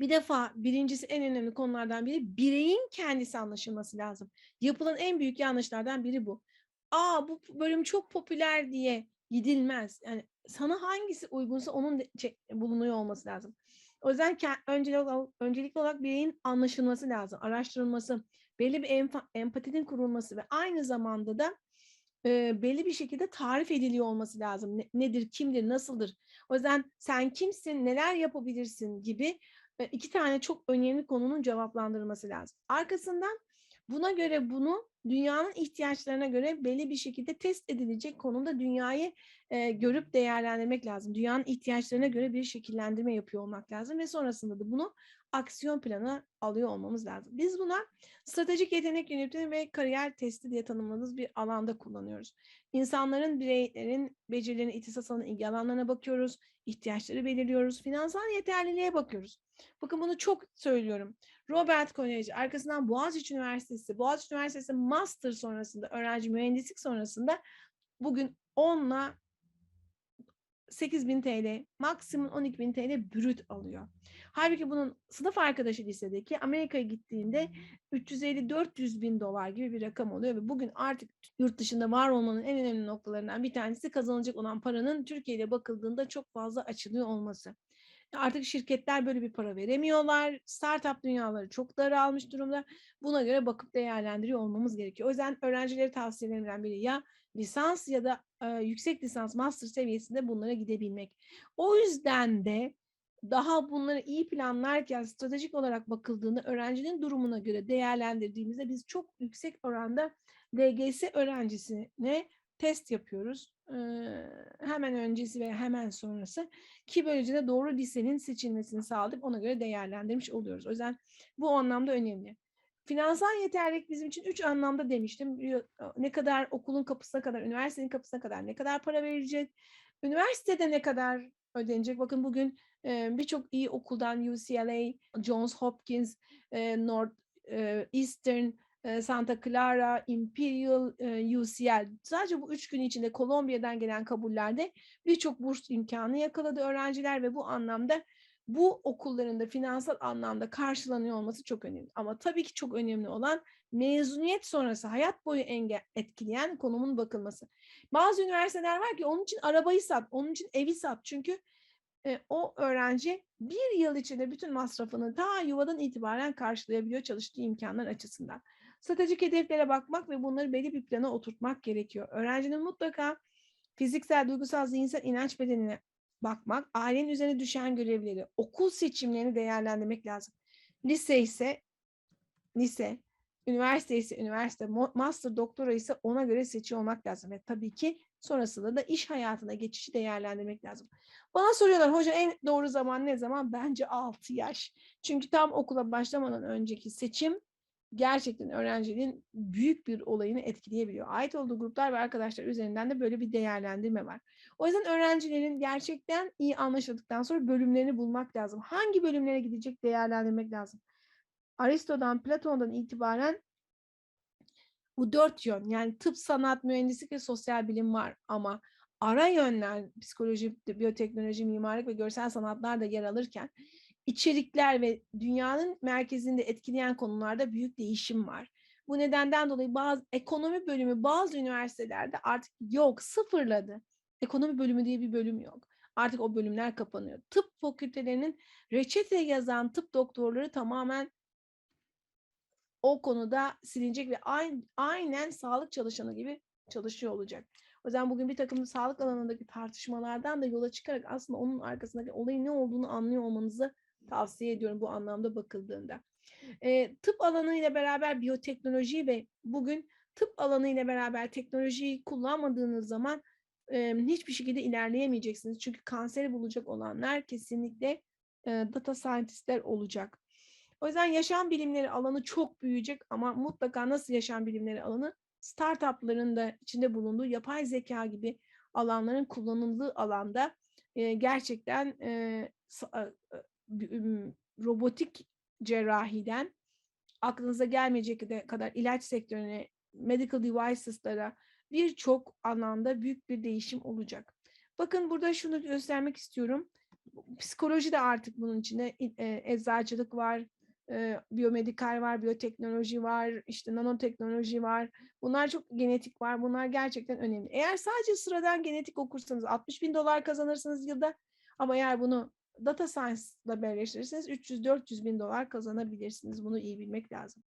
Bir defa birincisi en önemli konulardan biri bireyin kendisi anlaşılması lazım. Yapılan en büyük yanlışlardan biri bu. Aa bu bölüm çok popüler diye gidilmez. Yani sana hangisi uygunsa onun bulunuyor olması lazım. O yüzden öncelikli olarak, bireyin anlaşılması lazım, araştırılması, belli bir empatinin kurulması ve aynı zamanda da e, belli bir şekilde tarif ediliyor olması lazım. Ne- nedir, kimdir, nasıldır? O yüzden sen kimsin, neler yapabilirsin gibi iki tane çok önemli konunun cevaplandırılması lazım. Arkasından buna göre bunu dünyanın ihtiyaçlarına göre belli bir şekilde test edilecek konumda dünyayı e, görüp değerlendirmek lazım. Dünyanın ihtiyaçlarına göre bir şekillendirme yapıyor olmak lazım ve sonrasında da bunu aksiyon planı alıyor olmamız lazım. Biz buna stratejik yetenek yönetimi ve kariyer testi diye tanımladığımız bir alanda kullanıyoruz. İnsanların, bireylerin becerilerini, ihtisas alanı, ilgi alanlarına bakıyoruz, ihtiyaçları belirliyoruz, finansal yeterliliğe bakıyoruz. Bakın bunu çok söylüyorum. Robert College, arkasından Boğaziçi Üniversitesi, Boğaziçi Üniversitesi Master sonrasında, öğrenci mühendislik sonrasında bugün 10'la 8000 TL, maksimum 12.000 TL brüt alıyor. Halbuki bunun sınıf arkadaşı lisedeki Amerika'ya gittiğinde 350-400 bin dolar gibi bir rakam oluyor ve bugün artık yurt dışında var olmanın en önemli noktalarından bir tanesi kazanılacak olan paranın Türkiye ile bakıldığında çok fazla açılıyor olması. Artık şirketler böyle bir para veremiyorlar. Startup dünyaları çok daralmış durumda. Buna göre bakıp değerlendiriyor olmamız gerekiyor. O yüzden öğrencilere tavsiyelerimden biri ya lisans ya da e, yüksek lisans, master seviyesinde bunlara gidebilmek. O yüzden de daha bunları iyi planlarken stratejik olarak bakıldığında öğrencinin durumuna göre değerlendirdiğimizde biz çok yüksek oranda LGS öğrencisine test yapıyoruz. Ee, hemen öncesi ve hemen sonrası ki böylece de doğru lisenin seçilmesini sağlayıp ona göre değerlendirmiş oluyoruz. O yüzden bu anlamda önemli. Finansal yeterlilik bizim için üç anlamda demiştim. Ne kadar okulun kapısına kadar, üniversitenin kapısına kadar ne kadar para verilecek, üniversitede ne kadar ödenecek. Bakın bugün birçok iyi okuldan UCLA, Johns Hopkins, North Eastern, Santa Clara, Imperial, UCL. Sadece bu üç gün içinde Kolombiya'dan gelen kabullerde birçok burs imkanı yakaladı öğrenciler ve bu anlamda bu okulların da finansal anlamda karşılanıyor olması çok önemli. Ama tabii ki çok önemli olan mezuniyet sonrası hayat boyu engel, etkileyen konumun bakılması. Bazı üniversiteler var ki onun için arabayı sat, onun için evi sat. Çünkü e, o öğrenci bir yıl içinde bütün masrafını ta yuvadan itibaren karşılayabiliyor çalıştığı imkanlar açısından. Stratejik hedeflere bakmak ve bunları belli bir plana oturtmak gerekiyor. Öğrencinin mutlaka fiziksel, duygusal, zihinsel inanç bedenine bakmak, ailenin üzerine düşen görevleri, okul seçimlerini değerlendirmek lazım. Lise ise lise, üniversite ise üniversite, master, doktora ise ona göre seçiyor olmak lazım. Ve tabii ki sonrasında da iş hayatına geçişi değerlendirmek lazım. Bana soruyorlar hoca en doğru zaman ne zaman? Bence 6 yaş. Çünkü tam okula başlamadan önceki seçim gerçekten öğrencinin büyük bir olayını etkileyebiliyor. Ait olduğu gruplar ve arkadaşlar üzerinden de böyle bir değerlendirme var. O yüzden öğrencilerin gerçekten iyi anlaşıldıktan sonra bölümlerini bulmak lazım. Hangi bölümlere gidecek değerlendirmek lazım. Aristo'dan, Platon'dan itibaren bu dört yön yani tıp, sanat, mühendislik ve sosyal bilim var ama ara yönler psikoloji, biyoteknoloji, mimarlık ve görsel sanatlar da yer alırken içerikler ve dünyanın merkezinde etkileyen konularda büyük değişim var. Bu nedenden dolayı bazı ekonomi bölümü bazı üniversitelerde artık yok, sıfırladı. Ekonomi bölümü diye bir bölüm yok. Artık o bölümler kapanıyor. Tıp fakültelerinin reçete yazan tıp doktorları tamamen o konuda silinecek ve aynen, sağlık çalışanı gibi çalışıyor olacak. O yüzden bugün bir takım sağlık alanındaki tartışmalardan da yola çıkarak aslında onun arkasındaki olayın ne olduğunu anlıyor olmanızı tavsiye ediyorum bu anlamda bakıldığında. E, tıp alanı ile beraber biyoteknoloji ve bugün tıp alanı ile beraber teknolojiyi kullanmadığınız zaman e, hiçbir şekilde ilerleyemeyeceksiniz. Çünkü kanseri bulacak olanlar kesinlikle e, data scientistler olacak. O yüzden yaşam bilimleri alanı çok büyüyecek ama mutlaka nasıl yaşam bilimleri alanı startupların da içinde bulunduğu yapay zeka gibi alanların kullanıldığı alanda e, gerçekten e, robotik cerrahiden aklınıza gelmeyecek kadar ilaç sektörüne, medical devices'lara birçok anlamda büyük bir değişim olacak. Bakın burada şunu göstermek istiyorum. Psikoloji de artık bunun içine i- e, eczacılık var, e, biyomedikal var, biyoteknoloji var, işte nanoteknoloji var. Bunlar çok genetik var. Bunlar gerçekten önemli. Eğer sadece sıradan genetik okursanız 60 bin dolar kazanırsınız yılda. Ama eğer bunu data science ile birleştirirseniz 300-400 bin dolar kazanabilirsiniz. Bunu iyi bilmek lazım.